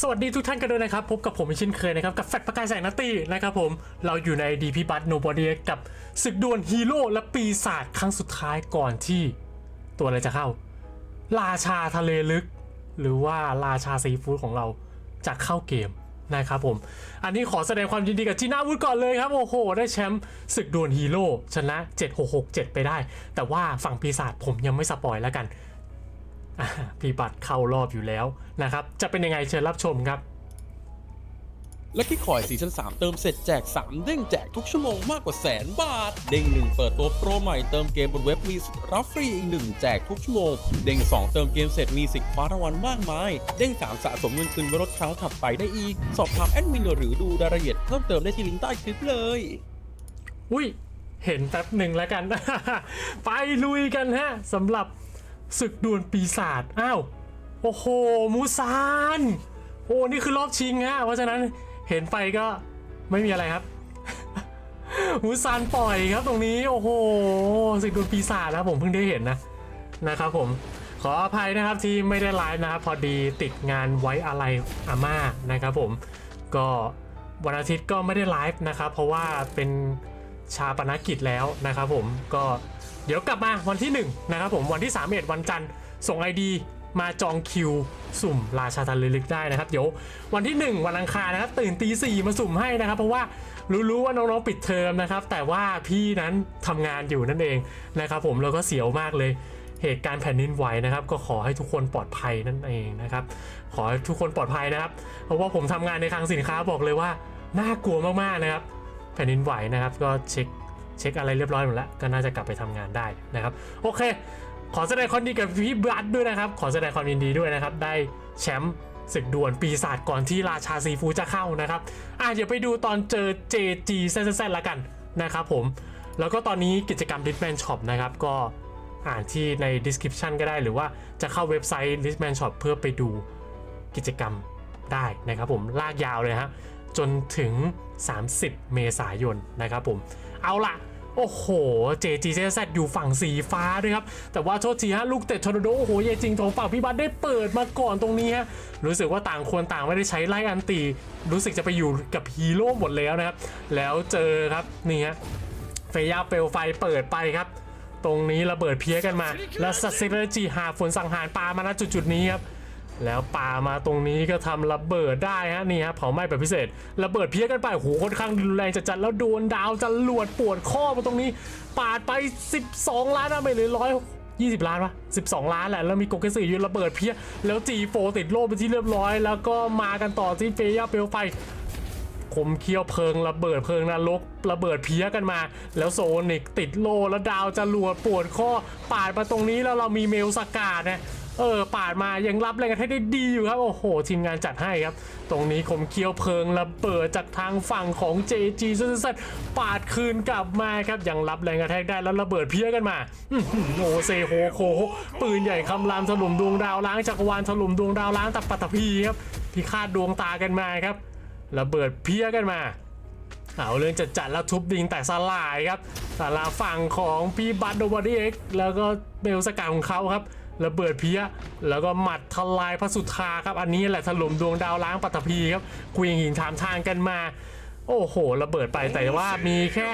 สวัสดีทุกท่านกันด้วยนะครับ พบกับผมเช่นเคยนะครับ กับแฟกประกายแสงนัตตีนะครับผม เราอยู่ในดีพีบัตโนบอดีกับศึกดวลฮีโร่และปีศาจครั้งสุดท้ายก่อนที่ ตัวอะไรจะเข้า ราชาทะเลลึก หรือว่าราชาซีฟู้ดของเราจะเข้าเกมนะครับผม อันนี้ขอแสดงความยินดีกับจีน่าวูดก่อนเลยครับ โอ้โห ได้แชมป์ศึกดวลฮีโร่ชนะ 7667 ไปได้ แต่ว่าฝั่งปีศาจผมยังไม่สปอยแล้วกัน พี่บัตรเข้ารอบอยู่แล้วนะครับ จะเป็นยังไงเชิญรับชมครับ และที่คอยซีซั่น3เติมเสร็จแจก 3 เด้งแจกทุกชั่วโมงมากกว่าแสนบาท เด้งหนึ่งเปิดตัวโปรใหม่เติมเกมบนเว็บมีสิทธิ์รับฟรีอีกหนึ่งแจกทุกชั่วโมง เด้ง 2 เติมเกมเสร็จมีสิทธิ์คว้ารางวัลมากมาย เด้ง 3 สะสมเงินคืนบนรถครั้งถัดไปได้อีก สอบถามแอดมินหรือดูรายละเอียดเพิ่มเติมได้ที่ลิงก์ใต้คลิปเลย อุ้ยเห็นแป๊บหนึ่งแล้วกัน ไปลุยกันฮะสำหรับ ศึกดวลปีศาจอ้าวโอ้โหมูซานโอ้นี่คือรอบชิงฮะเพราะฉะนั้นเห็นไปก็ไม่มีอะไรครับมูซานปล่อยครับตรงนี้โอ้โหศึกดวลปีศาจนะผมเพิ่งได้เห็นนะนะครับผมขออภัยนะครับที่ไม่ได้ไลฟ์นะครับพอดีติดงานไว้อะไรอาม่านะครับผมก็วันอาทิตย์ก็ไม่ได้ไลฟ์นะครับเพราะว่าเป็นชาปนกิจแล้วนะครับผมก็ เดี๋ยวกลับมาวันที่ 1 นะครับผมวันที่3เอ็ดวันจันทร์ส่ง ID มาจองคิวสุ่มราชาทันลึกได้นะครับ เดี๋ยววันที่ 1 วันอังคารนะครับ ตื่นตีสี่มาสุ่มให้นะครับ เพราะว่ารู้ๆว่าน้องๆปิดเทอมนะครับ แต่ว่าพี่นั้นทำงานอยู่นั่นเองนะครับ ผมแล้วก็เสียวมากเลยเหตุการณ์แผ่นดินไหวนะครับ ก็ขอให้ทุกคนปลอดภัยนั่นเองนะครับ ขอให้ทุกคนปลอดภัยนะครับ เพราะว่าผมทำงานในคลังสินค้าบอกเลยว่าน่ากลัวมากๆนะครับ แผ่นดินไหวนะครับ ก็เช็ค เช็คอะไรเรียบร้อยหมดแล้วก็น่าจะกลับไปทำงานได้นะครับโอเค ขอแสดงความยินดีกับพี่บัตด้วยนะครับ ขอแสดงความยินดีด้วยนะครับ ได้แชมป์ศึกด่วลปีศาจก่อนที่ราชาซีฟูจะเข้านะครับอะเดี๋ยวไปดูตอนเจอ JG แซ่ๆละกันนะครับผมแล้วก็ตอนนี้กิจกรรม Ditman Shop นะครับก็อ่านที่ใน description ก็ได้หรือว่าจะเข้าเว็บไซต์ Ditman Shop เพื่อไปดูกิจกรรมได้นะครับผมลากยาวเลยฮะจนถึง 30 เมษายนนะครับผม เอาล่ะโอ้โห JGZ อยู่ฝั่งสีฟ้าด้วยครับ แต่ว่าโทษทีฮะลูกเตะทอร์นาโดโอ้โหเยจริงของฝั่งพี่บัตได้เปิดมาก่อนตรงนี้ฮะ รู้สึกว่าต่างคนต่างไม่ได้ใช้ไล่อันตี รู้สึกจะไปอยู่กับฮีโร่หมดแล้วนะครับ แล้วเจอครับนี่ฮะเฟย่าเปลวไฟเปิดไปครับ ตรงนี้ระเบิดเพี้ยกันมา แล้วสัตเซเรจีหาฝนสังหารปลามาณจุดจุดนี้ครับ แล้วป่ามาตรงนี้ก็ทำระเบิดได้ฮะนี่ฮะเผาไหม้แบบพิเศษระเบิดเพี้ยกันไปโหค่อนข้างรุนแรงจัดๆแล้วโดนดาวจะหลวดปวดข้อมาตรงนี้ ปาดไป 12 ล้านอะไม่หรือร้อย20ล้านวะ12ล้านแหละ แล้วมีโกเกสึยืนระเบิดเพี้ย แล้ว G4 ติดโล่ไปที่เรียบร้อย แล้วก็มากันต่อที่เฟียเปลวไฟคมเคี้ยวเพลิงระเบิดเพลิงนรกระเบิดเพี้ยกันมา แล้วโซนิกติดโลแล้วดาวจะรวดปวดข้อปาดมาตรงนี้แล้วเรามีเมลสกาดนะ เออปาดมายังรับแรงกระแทกได้ดีอยู่ครับ โอ้โห ทีมงานจัดให้ครับ ตรงนี้คมเคี้ยวเพลิงระเบิดจากทางฝั่งของ JG ซัดปาดคืนกลับมาครับยังรับแรงกระแทกได้แล้วระเบิดเพี้ยกันมาอื้อหือโอเซโฮโคปืนใหญ่คำรามถล่มดวงดาวล้างจักรวาลถล่มดวงดาวล้างตับปัตตภีครับพิฆาตดวงตากันมาครับระเบิดเพี้ยกันมาเอาเรื่องจัดจัดๆแล้วทุบดิงแต่สลายครับสาราฝั่งของพี่บัตโดบอดี้เอ็กแล้วก็เบลสกาของเขาครับ ระเบิดเพี้ย แล้วก็หมัดทลายพระสุธาครับ อันนี้แหละถล่มดวงดาวล้างปัตตภีครับคุยหินถามทางกันมา โอ้โห ระเบิดไปแต่ว่ามีแค่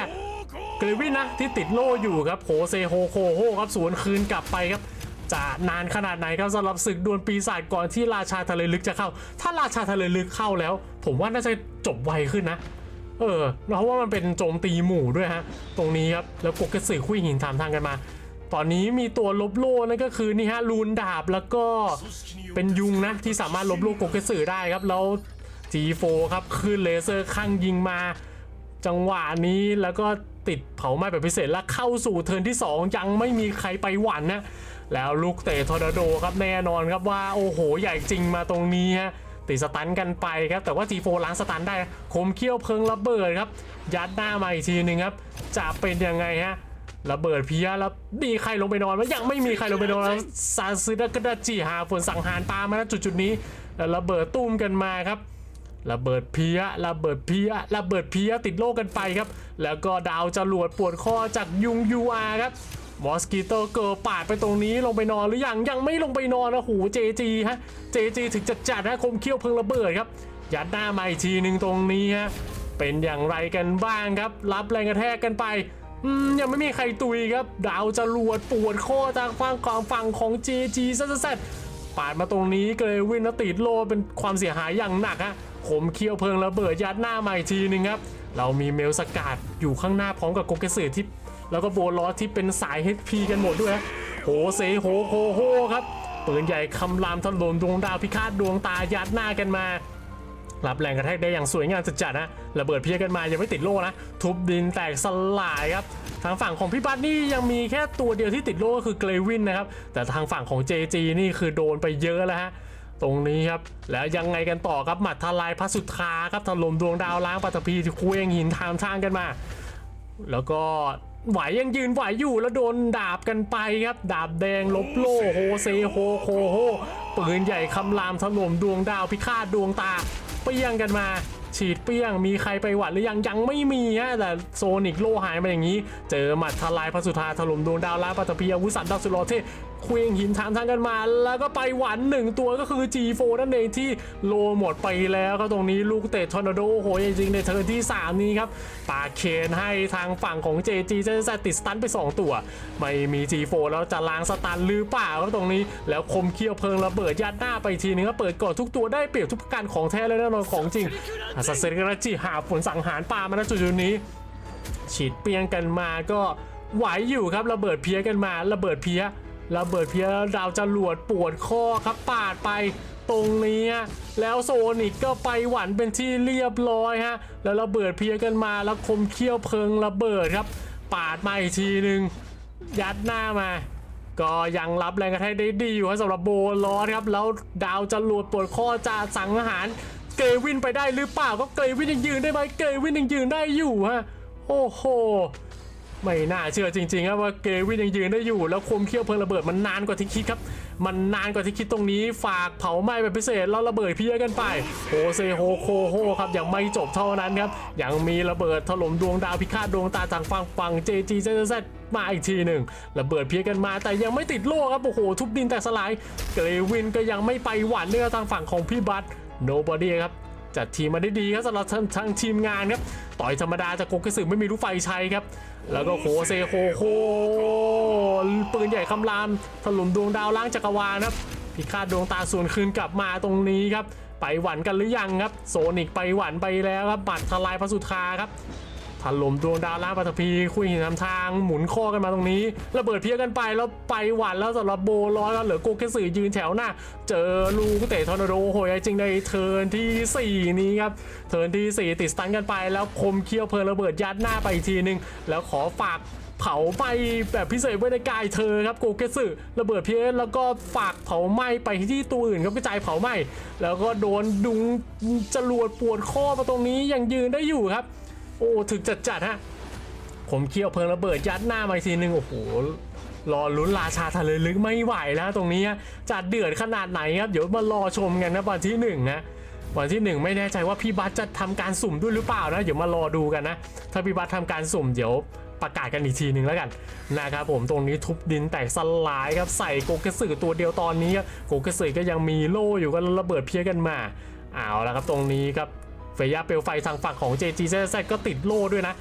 เกรวินนะที่ติดโล่อยู่ครับโฮเซโฮโคโฮครับสวนคืนกลับไปครับจะนานขนาดไหนครับสำหรับศึกดวลปีศาจก่อนที่ราชาทะเลลึกจะเข้า ถ้าราชาทะเลลึกเข้าแล้ว ผมว่าน่าจะจบไวขึ้นนะ เออเพราะว่ามันเป็นโจมตีหมู่ด้วยฮะ ตรงนี้ครับ แล้วโกเกสึคุยหินถามทางกันมา ตอนนี้มีตัวลบโล่นั่นก็คือนี่ฮะลูนดาบแล้วก็เป็นยุงนะที่สามารถลบโล่โกเกสึได้ครับแล้ว G4 ครับขึ้นเลเซอร์ข้างยิงมา จังหวะนี้แล้วก็ติดเผาไหม้แบบพิเศษแล้วเข้าสู่เทิร์นที่ 2 ยังไม่มีใครไปหวั่นนะแล้วลูกเตะทอร์นาโดครับแน่นอนครับว่าโอ้โหใหญ่จริงมาตรงนี้ฮะติดสตันกันไปครับแต่ว่า G4 ล้างสตันได้คมเขี้ยวเพิงระเบิดครับยัดหน้ามาอีกทีหนึ่งครับจะเป็นยังไงฮะ ระเบิดเพี้ยแล้วมีใครลงไปนอนไหมยังไม่มีใครลงไปนอนแล้วซาซึดะกระดาจิหาฝนสังหารปามาณจุดจุดนี้แล้วระเบิดตุ้มกันมาครับระเบิดเพี้ยระเบิดเพี้ยระเบิดเพี้ยติดโลกกันไปครับ แล้วก็ดาวจรวดปวดข้อจากยุงยูอาครับมอสกิโตเกิร์ปาดไปตรงนี้ลงไปนอนหรือยังยังไม่ลงไปนอนนะหูเจจีฮะเจจีถึงจะจัดนะคมเขี้ยวเพิงระเบิดครับ ยัดหน้ามาอีกทีหนึ่งตรงนี้ฮะเป็นอย่างไรกันบ้างครับ รับแรงกระแทกกันไป ยังไม่มีใครตุยครับ ดาวจรวดปวดข้อจากฝั่งของฝั่งของเจจีซะซปาดมาตรงนี้เกรวินติดโลเป็นความเสียหายอย่างหนักฮะขมเคี้ยวเพลิงระเบิดยัดหน้ามาอีกทีหนึงครับ เรามีเมลสกัดอยู่ข้างหน้าพร้อมกับโกเกสึที่ แล้วก็โบลอสที่เป็นสาย HP กันหมดด้วยฮะโหเซโหโฮโฮครับปืนใหญ่คำรามถล่มดวงดาวพิฆาตดวงตายัดหน้ากันมา รับแรงกระแทกได้อย่างสวยงามจัดๆนะระเบิดเพี้ยกันมายังไม่ติดโล่นะทุบดินแตกสลายครับทางฝั่งของพี่บัตนี่ยังมีแค่ตัวเดียวที่ติดโล่ก็คือเกรวินนะครับแต่ทางฝั่งของ JG นี่คือโดนไปเยอะแล้วฮะตรงนี้ครับ แล้วยังไงกันต่อครับหมัดทลายพระสุธาครับถล่มดวงดาวล้างปัตภีที่เคว้งหินทางทางกันมา แล้วก็ไหวยังยืนไหวอยู่แล้วโดนดาบกันไปครับ ดาบแดงลบโล่โฮเซโฮโคโฮปืนใหญ่คำรามถล่มดวงดาวพิฆาตดวงตา เปี้ยงกันมา ฉีดเปี้ยง มีใครไปหวัดหรือยังยังไม่มีฮะแต่โซนิกโลหายมาอย่างนี้ เจอหมัดทลายพระสุธาถล่มดวงดาวล้าปัตตภีอาวุสันดาวสุโรเทเคว้งหินทางทางกันมา แล้วก็ไปหวันหนึ่งตัวก็คือ G4 นั่นเองที่โลหมดไปแล้วก็ตรงนี้ลูกเตะทอร์นาโดโหจริงๆในเทิร์นที่ 3 นี้ครับปาเคนให้ทางฝั่งของ JG จะจะติดสตันไป 2 ตัว ไม่มี G4 แล้วจะล้างสตันหรือเปล่าครับตรงนี้ แล้วคมเคี้ยวเพลิงระเบิดยัดหน้าไปทีนึงก็เปิดก่อนทุกตัวได้เปรียบทุกประการของแท้เลยแน่นอนของจริงอาซาเซนกระจิหาผลสังหารปามาณจุดนี้ ฉีดเปียงกันมาก็ไหวอยู่ครับระเบิดเพี้ยกันมาระเบิดเพี้ย ระเบิดเพียดาวจรวดปวดข้อครับปาดไปตรงนี้แล้วโซนิกก็ไปหวันเป็นที่เรียบร้อยฮะแล้วระเบิดเพียกันมาแล้วคมเขี้ยวเพิงระเบิดครับ ปาดมาอีกทีหนึ่งยัดหน้ามา ก็ยังรับแรงกระแทกได้ดีอยู่ครับสำหรับโบลอสครับแล้วดาวจรวดปวดข้อจะสังหารเกวินไปได้หรือเปล่าก็เกวินยังยืนได้ไหมเกวินยังยืนได้อยู่ฮะโอ้โห ไม่น่าเชื่อจริงๆครับว่าเกวินยังยืนได้อยู่แล้วคมเขี้ยวเพลิงระเบิดมันนานกว่าที่คิดครับ มันนานกว่าที่คิดตรงนี้ฝากเผาไหม้เป็นพิเศษแล้วระเบิดเพี้ยกันไปโฮเซโฮโคโฮครับยังไม่จบเท่านั้นครับยังมีระเบิดถล่มดวงดาวพิฆาตดวงตาทางฝั่งฝั่งเจจีเซมาอีกทีหนึ่งระเบิดเพี้ยกันมาแต่ยังไม่ติดโล่ครับโอ้โหทุบดินแตกสลายเกรวินก็ยังไม่ไปหวานเนื้อทางฝั่งของพี่บัตโนบอดี้ครับจัดทีมมาได้ดีครับสำหรับทางทางทีมงานครับต่อยธรรมดาจากโกเกสึไม่มีลูกไฟใช้ครับ แล้วก็โคเซโคโคปืนใหญ่คำรามถล่มดวงดาวล้างจักรวาลครับพิฆาตดวงตาส่วนคืนกลับมาตรงนี้ครับ ไปหวันกันหรือยังครับ โซนิกไปหวันไปแล้วครับบัตรทลายพระสุธาครับ ถล่มดวงดาวล่างปัตภีคุยหินทำทางหมุนข้อกันมาตรงนี้ระเบิดเพี้ยกันไปแล้วไปหวันแล้วสำหรับโบร้อยแล้วเหลือโกเกสึยืนแถวหน้า เจอลูกเตะทอร์นาโดโหยจริงในเทิร์นที่ 4 นี้ครับเทิร์นที่ 4 ติดสตันกันไป แล้วคมเคี้ยวเพลิงระเบิดยัดหน้าไปอีกทีนึง แล้วขอฝากเผาไหม้แบบพิเศษไว้ในกายเธอครับโกเกสึระเบิดเพี้ยแล้วก็ฝากเผาไหม้ไปที่ตัวอื่นครับกระจายเผาไหม้แล้วก็โดนดุงจรวดปวดข้อมาตรงนี้ยังยืนได้อยู่ครับ โอ้ถึกจัดจัดๆฮะ ผมเคี่ยวเพลิงระเบิดยัดหน้ามาอีกทีนึงโอ้โหรอลุ้นราชาทะเลลึกไม่ไหวแล้วตรงนี้ฮะจะเดือดขนาดไหนครับ เดี๋ยวมารอชมกันนะวันที่หนึ่งนะวันที่หนึ่งไม่แน่ใจว่าพี่บัสจะทำการสุ่มด้วยหรือเปล่านะเดี๋ยวมารอดูกันนะ ถ้าพี่บัสทำการสุ่มเดี๋ยวประกาศกันอีกทีหนึ่งแล้วกันนะครับผมตรงนี้ทุบดินแตกสลายครับใส่โกเกสึตัวเดียวตอนนี้โกเกสึก็ยังมีโล่อยู่ก็ระเบิดเพี้ยกันมาเอาละครับตรงนี้ครับ ฟย่าเปลวไฟทางฝั่งของ JG z ก็ติดโล่ด้วยนะ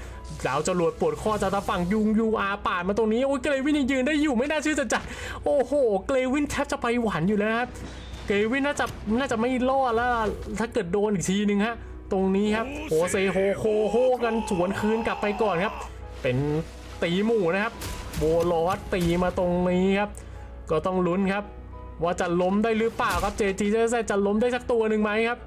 ดาวจรวดปวดข้อจากทางฝั่งยุงยูอาป่าดมาตรงนี้โอ้ยเกรวินยังยืนได้อยู่ไม่น่าเชื่อจะจัดโอ้โหเกรวินแทบจะไปหวานอยู่แล้วครับเกรวินน่าจะน่าจะไม่รอดแล้วถ้าเกิดโดนอีกทีนึงฮะตรงนี้ครับโฮเซโฮโคโฮกันสวนคืนกลับไปก่อนครับ เป็นตีหมู่นะครับโบลอสตีมาตรงนี้ครับ ก็ต้องลุ้นครับ ว่าจะล้มได้หรือเปล่าครับ JG จะล้มได้สักตัวหนึ่งไหมครับ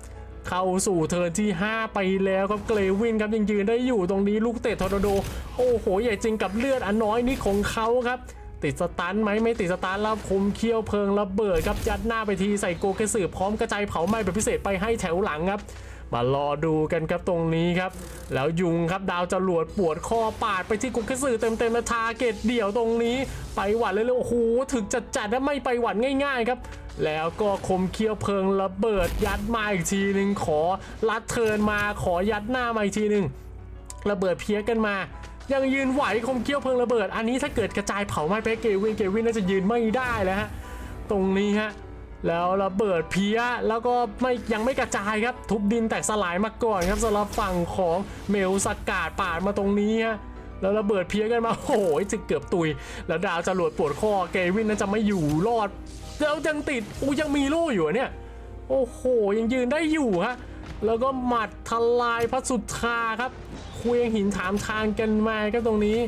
เข้าสู่เทิร์นที่ 5 ไปแล้วครับเกรวินครับยังยืนได้อยู่ตรงนี้ลูกเตะทอร์โด โอ้โห ใหญ่จริงกับเลือดอันน้อยนี่ของเขาครับ ติดสตันไหมไม่ติดสตันแล้วคมเคี้ยวเพลิงระเบิดครับยัดหน้าไปทีใส่โกเกสือพร้อมกระจายเผาไหม้เป็นพิเศษไปให้แถวหลังครับมารอดูกันครับตรงนี้ครับ แล้วยุงครับดาวจรวดปวดคอปาดไปที่กุกกสือเต็มๆนะทาเกตเดี่ยวตรงนี้ ไปหวัดเลยเลยโอ้โหถึกจัดจัดๆนะไม่ไปหวัดง่ายๆครับ แล้วก็คมเคี้ยวเพลิงระเบิดยัดมาอีกทีหนึ่งขอลัดเทินมาขอยัดหน้ามาอีกทีหนึ่งระเบิดเพี้ยกันมา ยังยืนไหวคมเขี้ยวเพลิงระเบิด อันนี้ถ้าเกิดกระจายเผาไหม้ไปเกวินเกวินน่าจะยืนไม่ได้แล้วฮะตรงนี้ฮะแล้วระเบิดเพี้ยแล้วก็ไม่ยังไม่กระจายครับ ทุบดินแตกสลายมาก่อนครับสำหรับฝั่งของเมลสกาดปาดมาตรงนี้ฮะ แล้วระเบิดเพี้ยกันมาโอ้โหจะเกือบตุย แล้วดาวจรวดปวดคอเกวินน่าจะไม่อยู่รอดแล้วยังติดอูยังมีโล่อยู่เนี่ย โอ้โหยังยืนได้อยู่ฮะแล้วก็หมัดทลายพระสุธาครับเควียงหินถามทางกันมาก็ตรงนี้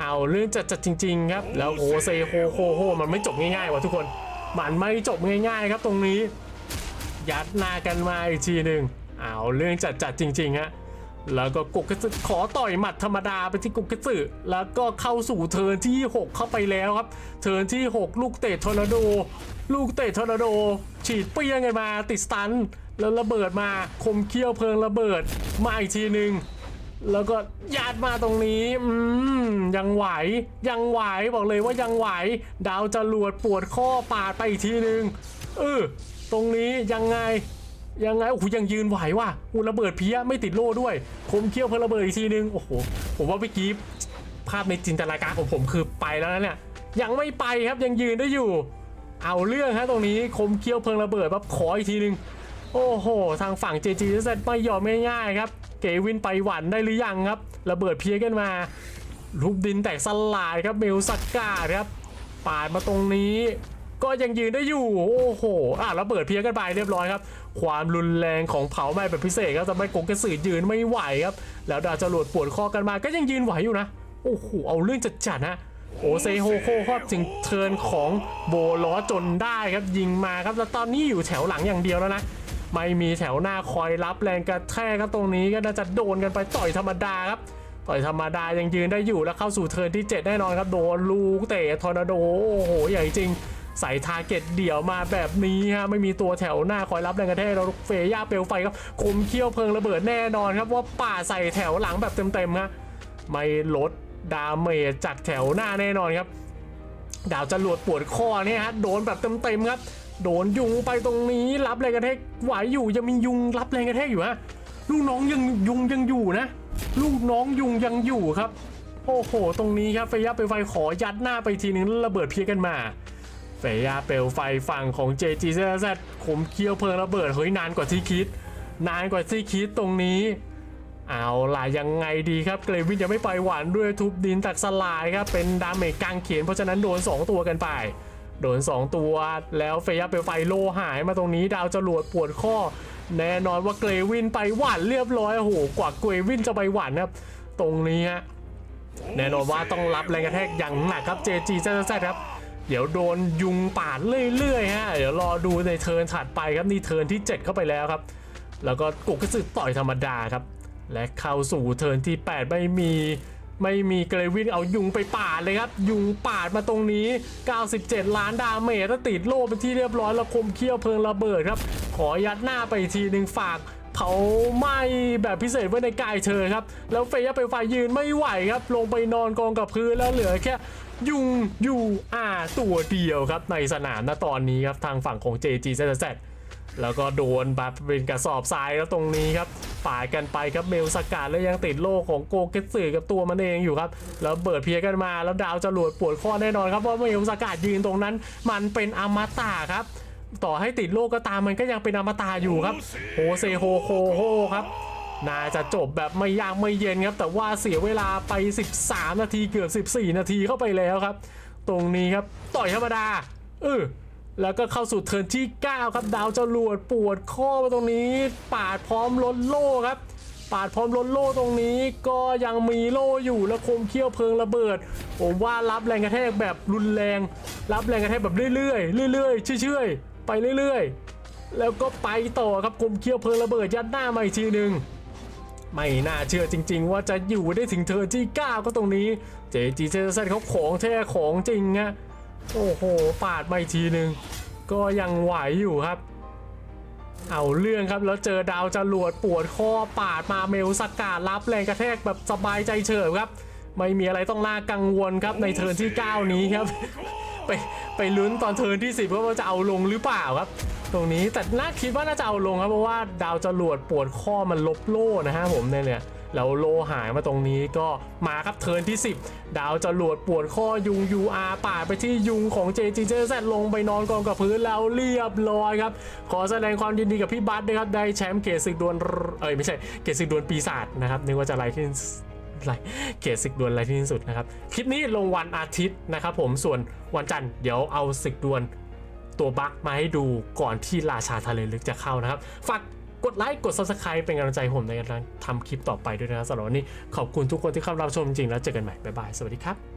เอาเรื่องจัดจัดจริง ๆ ครับ แล้วโฮเซโฮโฮโฮมันไม่จบง่ายๆว่ะทุกคนมันไม่จบง่ายๆ ครับตรงนี้ ยัดหน้ากันมาอีกทีหนึ่งเอาเรื่องจัดจัดจริงๆฮะ แล้วก็กุกกสึขอต่อยหมัดธรรมดาไปที่กุกกสึแล้วก็เข้าสู่เทิร์นที่ 6 เข้าไปแล้วครับ เทิร์นที่ 6 ลูกเตะทอร์นาโด ลูกเตะทอร์นาโด ฉีดเปี้ยงกันมาติดสตัน แล้วระเบิดมาคมเขี้ยวเพลิงระเบิด มาอีกทีหนึ่งแล้วก็ยัดมาตรงนี้อืมยังไหว ยังไหวบอกเลยว่ายังไหว ดาวจรวดปวดข้อปาดไปอีกทีหนึ่งเออตรงนี้ยังไง ยังไงโอ้โหยังยืนไหวว่ะอูระเบิดเพี้ยไม่ติดโล่ด้วย คมเขี้ยวเพลิงระเบิดอีกทีนึงโอ้โหผมว่าเมื่อกี้ภาพในจินตนาการของผมคือไปแล้วนะเนี่ยยังไม่ไปครับยังยืนได้อยู่ เอาเรื่องฮะตรงนี้คมเขี้ยวเพลิงระเบิดปั๊บขออีกทีนึง โอ้โห ทางฝั่ง JG เซตไม่ยอมง่ายๆครับ เกวินไปหวันได้หรือยังครับ ระเบิดเพี้ยกันมารูปดินแตกสลายครับเมลสักกาครับปาดมาตรงนี้ ก็ยังยืนได้อยู่ โอ้โห อะระเบิดเพี้ยกันไปเรียบร้อยครับ ความรุนแรงของเผาไหม้แบบพิเศษครับทำให้กงกระสือยืนไม่ไหวครับ แล้วดาวจรวดปวดคอกันมาก็ยังยืนไหวอยู่นะ โอ้โห เอาเรื่องจัดจัดๆนะโอเซโฮโคครับถึงเทินของโบล้อจนได้ครับยิงมาครับ แล้วตอนนี้อยู่แถวหลังอย่างเดียวแล้วนะ ไม่มีแถวหน้าคอยรับแรงกระแทกครับตรงนี้ก็น่าจะโดนกันไปต่อยธรรมดาครับต่อยธรรมดายังยืนได้อยู่แล้วเข้าสู่เทินที่ 7 แน่นอนครับ โดนลูกเตะทอร์นาโดโอ้โหใหญ่จริง ใส่ทาร์เก็ตเดี่ยวมาแบบนี้ฮะไม่มีตัวแถวหน้าคอยรับแรงกระแทกเราเฟย่าเปลวไฟครับคมเขี้ยวเพลิงระเบิดแน่นอนครับว่าป่าใส่แถวหลังแบบเต็มๆฮะไม่ลดดาเมจจากแถวหน้าแน่นอนครับ ดาวจรวดปวดคอเนี่ยฮะโดนแบบเต็มๆครับ โดนยุงไปตรงนี้รับแรงกระแทกไหวอยู่ยังมียุงรับแรงกระแทกอยู่ฮะลูกน้องยังยุงยังอยู่นะ ลูกน้องยุงยังอยู่ครับ โอ้โห ตรงนี้ครับเฟย่าเปลวไฟขอยัดหน้าไปทีนึงระเบิดเพียกันมา เฟยาเปลวไฟฝั่งของ JG z z ขมเคี้ยวเพลิงระเบิดเฮ้ยนานกว่าที่คิด นานกว่าที่คิดตรงนี้ เอาล่ะยังไงดีครับเกรวินยังไม่ไปหวานด้วยทุบดินตักสลายครับเป็นดาเมจกลางเขียนเพราะฉะนั้นโดน 2 ตัวกันไป โดน 2 ตัว แล้วเฟยาเปลวไฟโลหายมาตรงนี้ดาวจรวดปวดข้อ แน่นอนว่าเกรวินไปหวานเรียบร้อยโอ้โหกว่าเกรวินจะไปหวานครับตรงนี้ฮะแน่นอนว่าต้องรับแรงกระแทกอย่างหนักครับ JG แซครับ เดี๋ยวโดนยุงป่าดเรื่อยๆฮะเดี๋ยวรอดูในเทิร์นถัดไปครับนี่เทิร์นที่ 7 เข้าไปแล้วครับ แล้วก็กุกกระสือต่อยธรรมดาครับ และเข้าสู่เทิร์นที่ 8 ไม่มีไม่มีเกรวินเอายุงไปปาดเลยครับ ยุงปาดมาตรงนี้ 97 ล้านดาเมจถ้าติดโล่เป็นที่เรียบร้อยแล้วคมเขี้ยวเพลิงระเบิดครับ ขอยัดหน้าไปทีหนึ่งฝากเผาไหม้แบบพิเศษไว้ในกายเธอครับ แล้วเฟย่าไปไฟยืนไม่ไหวครับ ลงไปนอนกองกับพื้นแล้วเหลือแค่ ยุงอยู่อ่าตัวเดียวครับในสนามณตอนนี้ครับทางฝั่งของ JG z z แล้วก็โดนแบบเป็นกระสอบทรายแล้วตรงนี้ครับป่าดกันไปครับเมลสกัดแล้วยังติดโล่ของโกเกตสึกับตัวมันเองอยู่ครับแล้วเบิดเพียกันมาแล้วดาวจรวดปวดข้อแน่นอนครับเพราะเมลสกัดยืนตรงนั้น มันเป็นอมตะครับ ต่อให้ติดโลกก็ตามมันก็ยังเป็นอมตะอยู่ครับโฮเซโฮโคโฮครับ น่าจะจบแบบไม่ยากไม่เย็นครับ แต่ว่าเสียเวลาไป 13 นาทีเกือบ 14 นาทีเข้าไปแล้วครับ ตรงนี้ครับต่อยธรรมดาเออแล้วก็เข้าสู่เทิร์นที่ 9 ครับ ดาวจรวดปวดข้อมาตรงนี้ ปาดพร้อมล้นโล่ครับ ปาดพร้อมล้นโล่ตรงนี้ ก็ยังมีโล่อยู่แล้วคมเขี้ยวเพลิงระเบิดผมว่ารับแรงกระแทกแบบรุนแรง รับแรงกระแทกแบบเรื่อยๆเรื่อยๆเชื่อยๆไปเรื่อยๆ แล้วก็ไปต่อครับคมเขี้ยวเพลิงระเบิดยัดหน้ามาอีกทีหนึ่ง ไม่น่าเชื่อจริง ๆ ว่าจะอยู่ได้ถึงเธอที่ 9 ก็ตรงนี้ เจจีเซนเขาของแท้ของจริงฮะโอ้โหปาดมาอีกทีหนึ่งก็ยังไหวอยู่ครับ เอาเรื่องครับแล้วเจอดาวจรวดปวดคอปาดมาเมลสกาดรับแรงกระแทกแบบสบายใจเฉิบครับ ไม่มีอะไรต้องน่ากังวลครับในเทิร์นที่ 9 นี้ครับ ไปไปลุ้นตอนเทิร์นที่ 10ว่าจะเอาลงหรือเปล่าครับ ตรงนี้แต่น่าคิดว่าน่าจะเอาลงครับเพราะว่าดาวจรวดปวดข้อมันลบโล่นะฮะผมเนี่ยเนี่ยแล้วโลหายมาตรงนี้ก็มาครับเทิร์นที่ 10 ดาวจรวดปวดข้อยุง UR ป่าไปที่ยุงของ JGJZ ลงไปนอนกองกับพื้นแล้วเรียบร้อยครับ ขอแสดงความยินดีกับพี่บัสนะครับ ได้แชมป์เกศึกดวลเอ้ยไม่ใช่เกศึกดวลปีศาจนะครับนึกว่าจะอะไรที่ไรเกตศึกดวลอะไรที่สุดนะครับ คลิปนี้ลงวันอาทิตย์นะครับผมส่วนวันจันทร์เดี๋ยวเอาศึกดวล ตัวบั๊กมาให้ดูก่อนที่ราชาทะเลลึกจะเข้านะครับ ฝากกดไลค์ กด subscribe เป็นกำลังใจให้ผมในการทำคลิปต่อไปด้วยนะครับสำหรับวันนี้ขอบคุณทุกคนที่เข้ารับชมจริงๆแล้วเจอกันใหม่ บ๊ายบาย สวัสดีครับ